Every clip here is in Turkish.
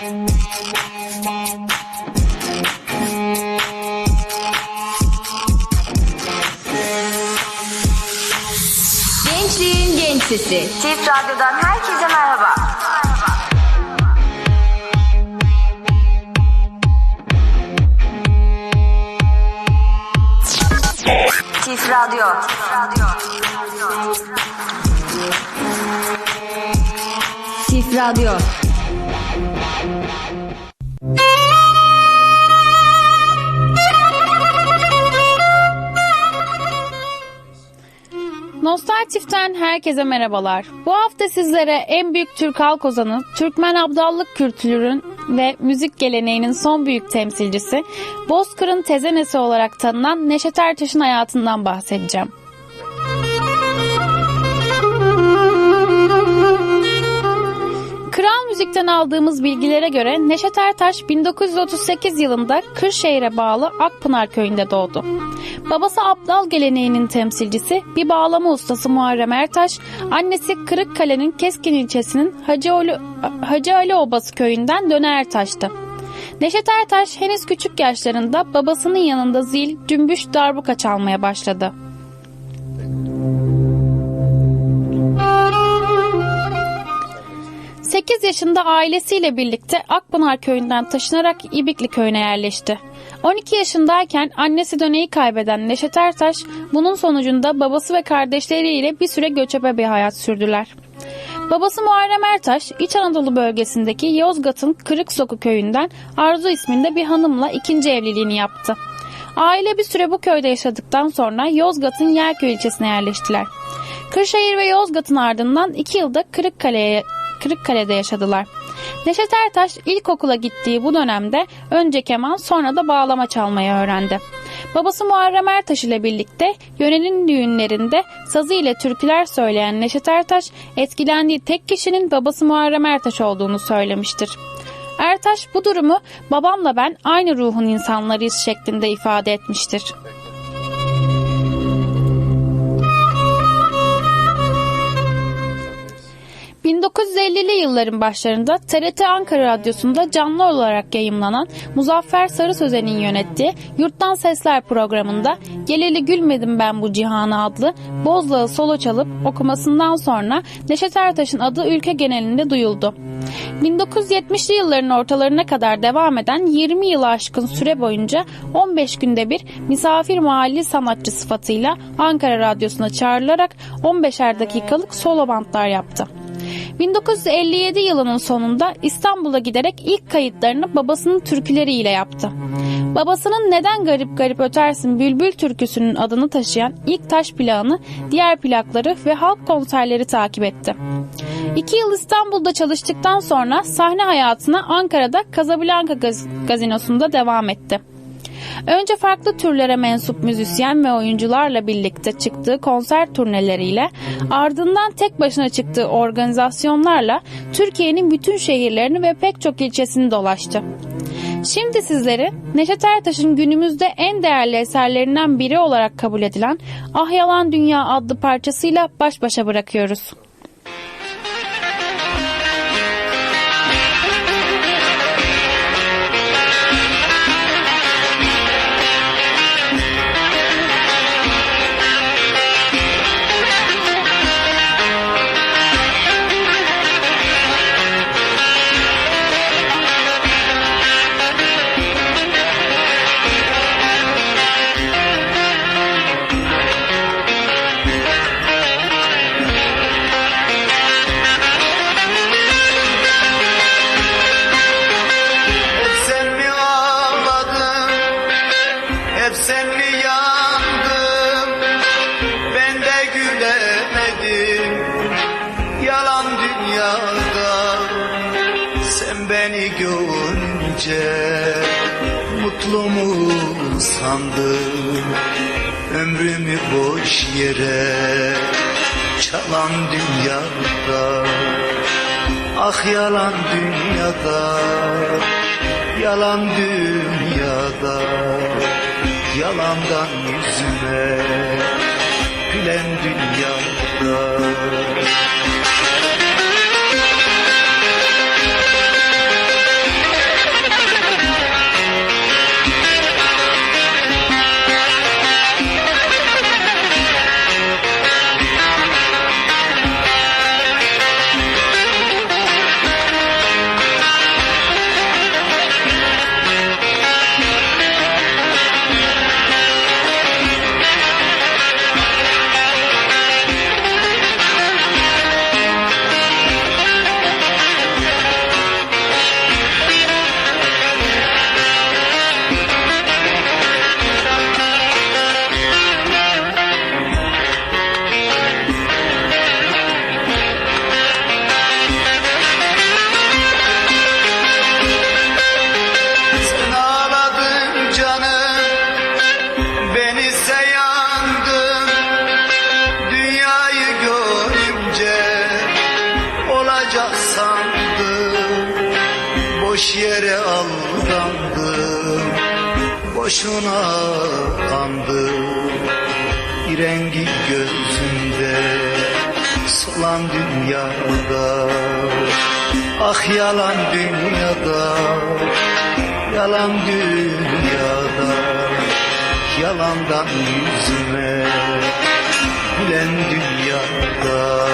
Gençliğin genç sesi. Çift Radyo'dan herkese merhaba. Çift Radyo. Çift Radyo. Nostaltif'ten herkese merhabalar. Bu hafta sizlere en büyük Türk halk ozanı, Türkmen abdallık kültürünün ve müzik geleneğinin son büyük temsilcisi, Bozkır'ın tezenesi olarak tanınan Neşet Ertaş'ın hayatından bahsedeceğim. Kral Müzik'ten aldığımız bilgilere göre Neşet Ertaş 1938 yılında Kırşehir'e bağlı Akpınar köyünde doğdu. Babası Abdal geleneğinin temsilcisi, bir bağlama ustası Muharrem Ertaş, annesi Kırıkkale'nin Keskin ilçesinin Hacı Ali, Hacı Ali Obası köyünden Döner Ertaş'tı. Neşet Ertaş henüz küçük yaşlarında babasının yanında zil, cümbüş, darbuka çalmaya başladı. Sekiz yaşında ailesiyle birlikte Akpınar köyünden taşınarak İbikli köyüne yerleşti. 12 yaşındayken annesi döneyi kaybeden Neşet Ertaş bunun sonucunda babası ve kardeşleriyle bir süre göçebe bir hayat sürdüler. Babası Muharrem Ertaş, İç Anadolu bölgesindeki Yozgat'ın Kırıksoku köyünden Arzu isminde bir hanımla ikinci evliliğini yaptı. Aile bir süre bu köyde yaşadıktan sonra Yozgat'ın Yerköy ilçesine yerleştiler. Kırşehir ve Yozgat'ın ardından iki yılda Kırıkkale'ye Kırıkkale'de yaşadılar. Neşet Ertaş ilkokula gittiği bu dönemde önce keman sonra da bağlama çalmayı öğrendi. Babası Muharrem Ertaş ile birlikte yörenin düğünlerinde sazı ile türküler söyleyen Neşet Ertaş etkilendiği tek kişinin babası Muharrem Ertaş olduğunu söylemiştir. Ertaş bu durumu babamla ben aynı ruhun insanlarıyız şeklinde ifade etmiştir. 1950'li yılların başlarında TRT Ankara Radyosu'nda canlı olarak yayımlanan Muzaffer Sarı Sözen'in yönettiği Yurttan Sesler programında Geleli Gülmedim Ben Bu Cihana adlı Bozlağı solo çalıp okumasından sonra Neşet Ertaş'ın adı ülke genelinde duyuldu. 1970'li yılların ortalarına kadar devam eden 20 yılı aşkın süre boyunca 15 günde bir misafir mahalli sanatçı sıfatıyla Ankara Radyosu'na çağrılarak 15'er dakikalık solo bantlar yaptı. 1957 yılının sonunda İstanbul'a giderek ilk kayıtlarını babasının türküleriyle yaptı. Babasının Neden Garip Garip Ötersin Bülbül türküsünün adını taşıyan ilk taş plağını, diğer plakları ve halk konserleri takip etti. İki yıl İstanbul'da çalıştıktan sonra sahne hayatına Ankara'da Casablanca Gaz- Gazinosu'nda devam etti. Önce farklı türlere mensup müzisyen ve oyuncularla birlikte çıktığı konser turneleriyle ardından tek başına çıktığı organizasyonlarla Türkiye'nin bütün şehirlerini ve pek çok ilçesini dolaştı. Şimdi sizleri Neşet Ertaş'ın günümüzde en değerli eserlerinden biri olarak kabul edilen Ah Yalan Dünya adlı parçasıyla baş başa bırakıyoruz. Ömrümü boş yere çalan dünyada Ah yalan dünyada Yalan dünyada Yalandan yüzüme Gülen dünyada rengi gözünde Solan dünyada? Ah yalan dünyada Yalan dünyada. Yalandan yüzüme Gülen dünyada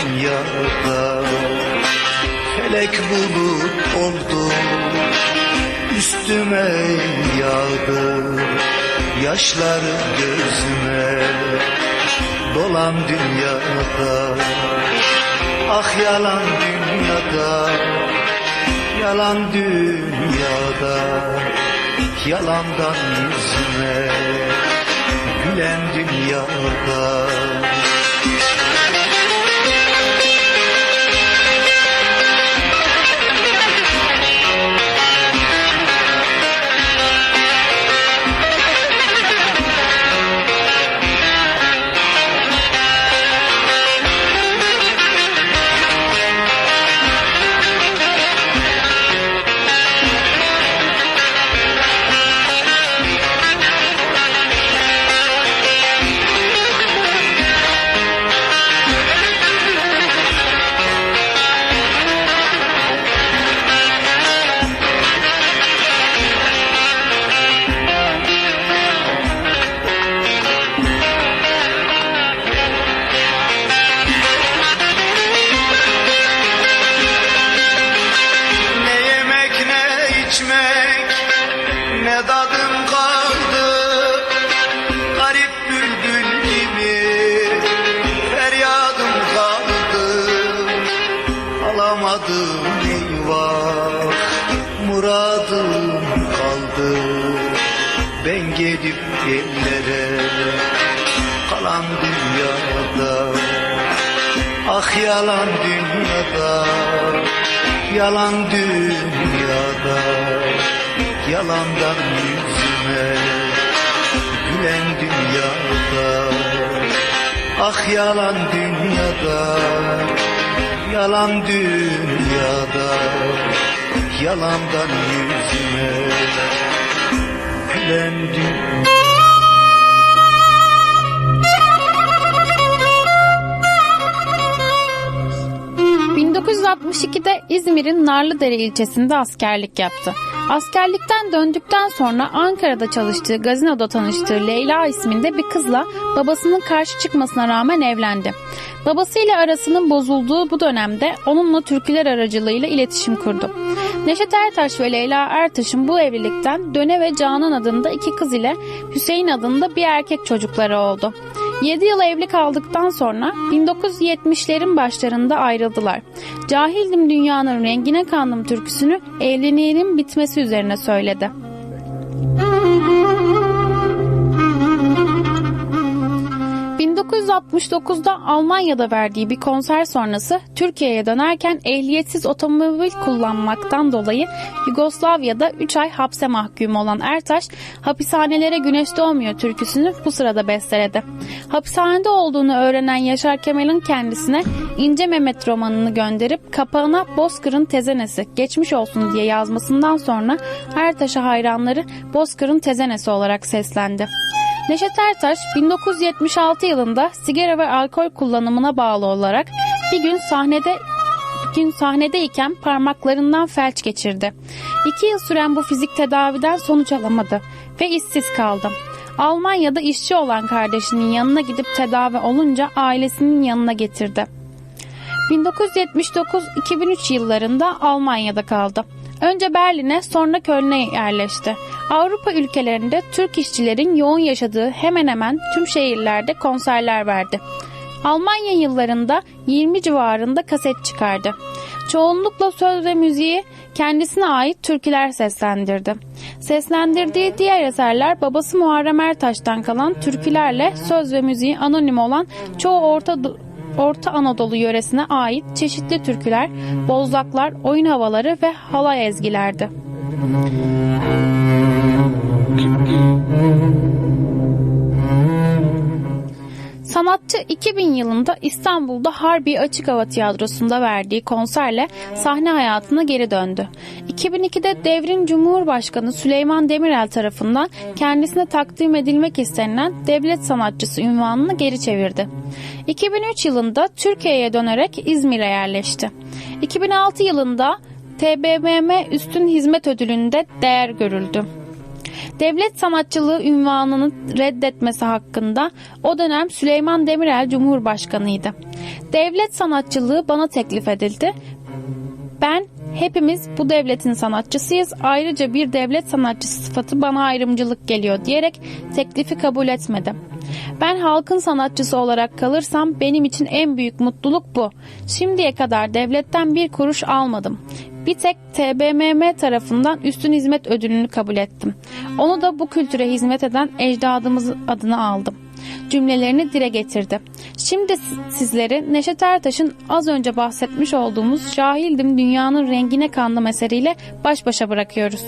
dünyada Felek bulut oldu. Üstüme yağdı Yaşlar gözüme. Dolan dünyada Ah yalan dünyada. Yalan dünyada Yalandan yüzüme. Gülen dünyada eyvah muradım kaldı. Ben gidip ellere kalan dünyada. Ah yalan dünyada Yalan dünyada. Yalandan yüzüme Gülen dünyada. Ah yalan dünyada Yalan dünyada Yalandan yüzüme Gülen dünyada 1962'de İzmir'in Narlıdere ilçesinde askerlik yaptı. Askerlikten döndükten sonra Ankara'da çalıştığı gazinoda tanıştığı Leyla isminde bir kızla babasının karşı çıkmasına rağmen evlendi. Babasıyla arasının bozulduğu bu dönemde onunla türküler aracılığıyla iletişim kurdu. Neşet Ertaş ve Leyla Ertaş'ın bu evlilikten Döne ve Canan adında iki kız ile Hüseyin adında bir erkek çocukları oldu. 7 yıl evli kaldıktan sonra 1970'lerin başlarında ayrıldılar. Cahildim dünyanın rengine kandım türküsünü evliliğinin bitmesi üzerine söyledi. 1969'da Almanya'da verdiği bir konser sonrası Türkiye'ye dönerken ehliyetsiz otomobil kullanmaktan dolayı Yugoslavya'da 3 ay hapse mahkum olan Ertaş, hapishanelere güneş doğmuyor türküsünü bu sırada besteledi. Hapishanede olduğunu öğrenen Yaşar Kemal'in kendisine İnce Mehmet romanını gönderip kapağına Bozkır'ın tezenesi geçmiş olsun diye yazmasından sonra Ertaş'a hayranları Bozkır'ın tezenesi olarak seslendi. Neşet Ertaş 1976 yılında sigara ve alkol kullanımına bağlı olarak bir gün sahnede bir gün sahnedeyken parmaklarından felç geçirdi. İki yıl süren bu fizik tedaviden sonuç alamadı ve işsiz kaldı. Almanya'da işçi olan kardeşinin yanına gidip tedavi olunca ailesinin yanına getirdi. 1979-2003 yıllarında Almanya'da kaldı. Önce Berlin'e sonra Köln'e yerleşti. Avrupa ülkelerinde Türk işçilerin yoğun yaşadığı hemen hemen tüm şehirlerde konserler verdi. Almanya yıllarında 20 civarında kaset çıkardı. Çoğunlukla söz ve müziği kendisine ait türküler seslendirdi. Seslendirdiği diğer eserler babası Muharrem Ertaş'tan kalan türkülerle söz ve müziği anonim olan çoğu Orta Orta Anadolu yöresine ait çeşitli türküler, bozlaklar, oyun havaları ve halay ezgilerdi. Sanatçı 2000 yılında İstanbul'da Harbi Açık Hava Tiyatrosu'nda verdiği konserle sahne hayatına geri döndü. 2002'de devrin Cumhurbaşkanı Süleyman Demirel tarafından kendisine takdim edilmek istenilen devlet sanatçısı ünvanını geri çevirdi. 2003 yılında Türkiye'ye dönerek İzmir'e yerleşti. 2006 yılında TBMM Üstün Hizmet Ödülü'nde değer görüldü. Devlet sanatçılığı ünvanını reddetmesi hakkında o dönem Süleyman Demirel Cumhurbaşkanıydı. Devlet sanatçılığı bana teklif edildi. Ben hepimiz bu devletin sanatçısıyız. Ayrıca bir devlet sanatçısı sıfatı bana ayrımcılık geliyor diyerek teklifi kabul etmedi. Ben halkın sanatçısı olarak kalırsam benim için en büyük mutluluk bu. Şimdiye kadar devletten bir kuruş almadım. Bir tek TBMM tarafından üstün hizmet ödülünü kabul ettim. Onu da bu kültüre hizmet eden ecdadımız adına aldım. Cümlelerini dile getirdi. Şimdi sizleri Neşet Ertaş'ın az önce bahsetmiş olduğumuz Cahildim Dünyanın Rengine Kandım eseriyle baş başa bırakıyoruz.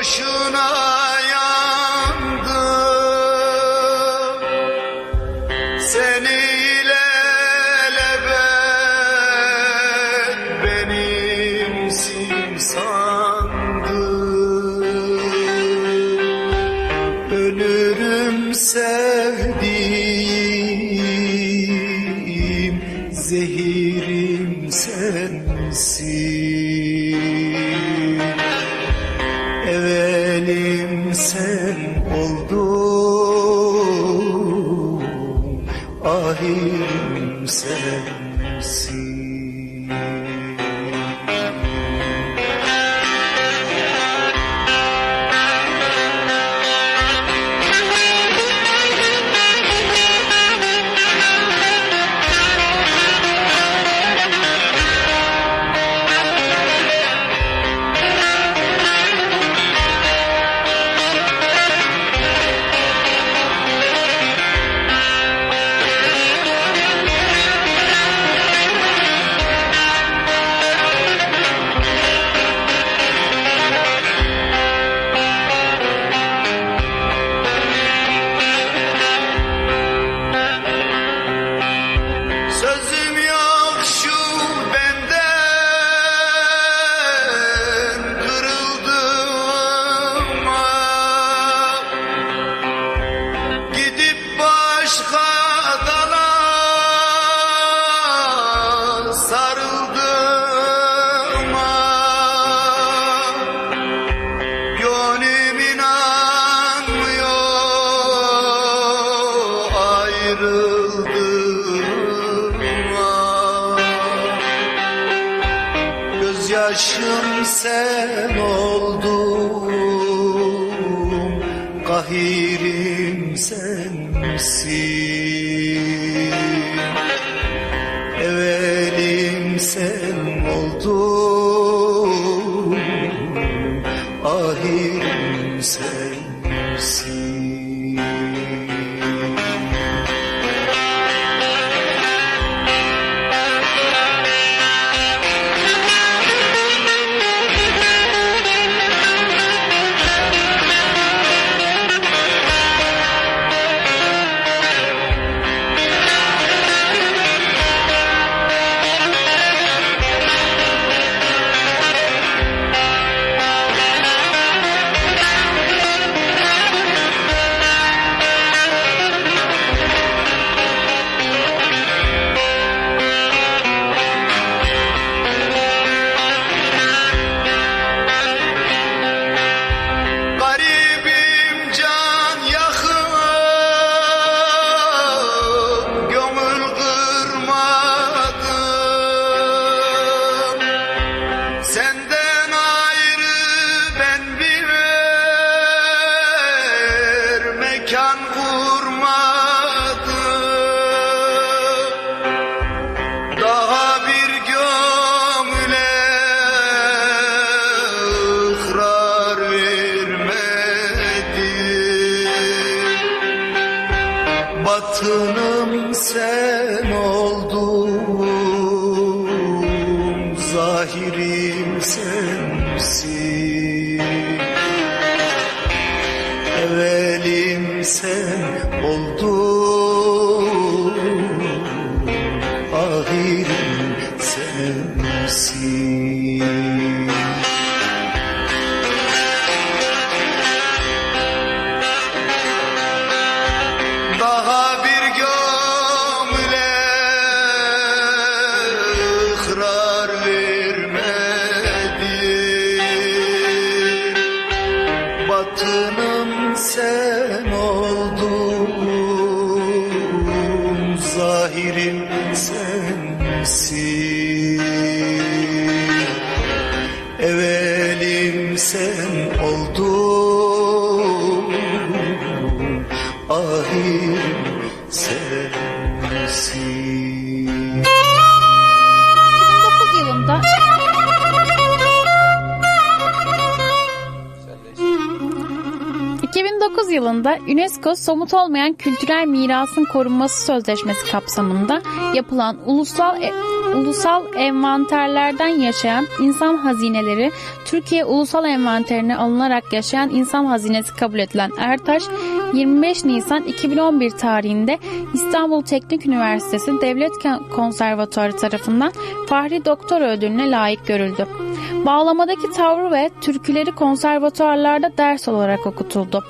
Bush's said yılında UNESCO somut olmayan kültürel mirasın korunması sözleşmesi kapsamında yapılan ulusal e- ulusal envanterlerden yaşayan insan hazineleri Türkiye Ulusal Envanterine alınarak yaşayan insan hazinesi kabul edilen Ertaş 25 Nisan 2011 tarihinde İstanbul Teknik Üniversitesi Devlet Konservatuarı tarafından Fahri Doktor ödülüne layık görüldü. Bağlamadaki tavrı ve türküleri konservatuarlarda ders olarak okutuldu.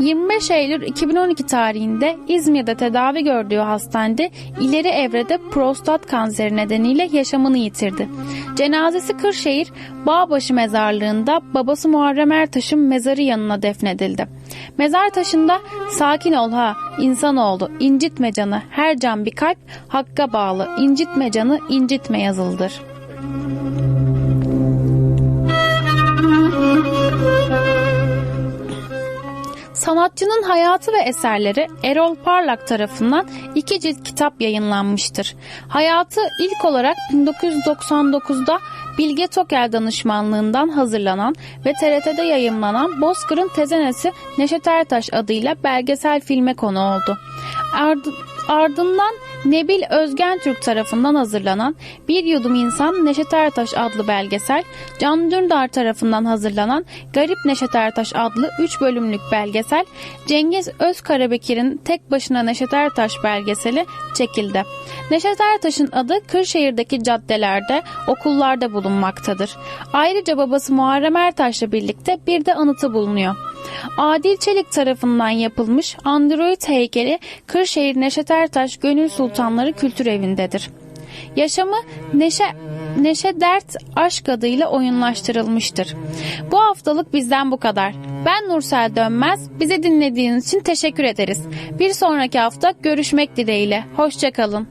25 Eylül 2012 tarihinde İzmir'de tedavi gördüğü hastanede ileri evrede prostat kanseri nedeniyle yaşamını yitirdi. Cenazesi Kırşehir Bağbaşı mezarlığında babası Muharrem Ertaş'ın mezarı yanına defnedildi. Mezar taşında sakin ol ha insanoğlu incitme canı her can bir kalp hakka bağlı incitme canı incitme yazılıdır. Sanatçının hayatı ve eserleri Erol Parlak tarafından iki cilt kitap yayınlanmıştır. Hayatı ilk olarak 1999'da Bilge Tokel danışmanlığından hazırlanan ve TRT'de yayımlanan Bozkır'ın Tezenesi Neşet Ertaş adıyla belgesel filme konu oldu. Ardı- ardından Nebil Özgen Türk tarafından hazırlanan Bir Yudum İnsan Neşet Ertaş adlı belgesel, Can Dündar tarafından hazırlanan Garip Neşet Ertaş adlı 3 bölümlük belgesel, Cengiz Özkarabekir'in Tek Başına Neşet Ertaş belgeseli çekildi. Neşet Ertaş'ın adı Kırşehir'deki caddelerde, okullarda bulunmaktadır. Ayrıca babası Muharrem Ertaş'la birlikte bir de anıtı bulunuyor. Adil Çelik tarafından yapılmış Android heykeli Kırşehir Neşet Ertaş Gönül Sultanları Kültür Evi'ndedir. Yaşamı Neşe Neşe Dert Aşk adıyla oyunlaştırılmıştır. Bu haftalık bizden bu kadar. Ben Nursel Dönmez. Bizi dinlediğiniz için teşekkür ederiz. Bir sonraki hafta görüşmek dileğiyle. Hoşçakalın.